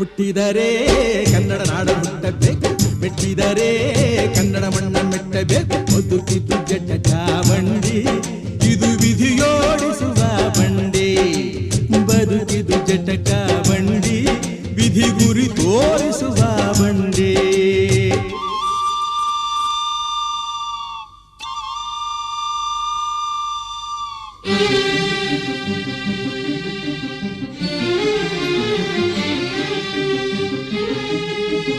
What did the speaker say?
ಹುಟ್ಟಿದರೆ ಕನ್ನಡ ನಾಡ ಹುಟ್ಟಬೇಕು ಮೆಟ್ಟಿದರೆ ಕನ್ನಡ ಮಣ್ಣ ಮೆಟ್ಟಬೇಕು ಬದುಕಿತು ಜಟ ಚಾವಂಡಿ ಇದು ವಿಧಿಯೋಡಿಸುವ ಬಂಡಿ ಬದುಕಿದು ಜಟಕ ಬಂಡಿ ವಿಧಿ ಗುರಿ ತೋರಿಸುವ ಬಂಡಿ Thank you.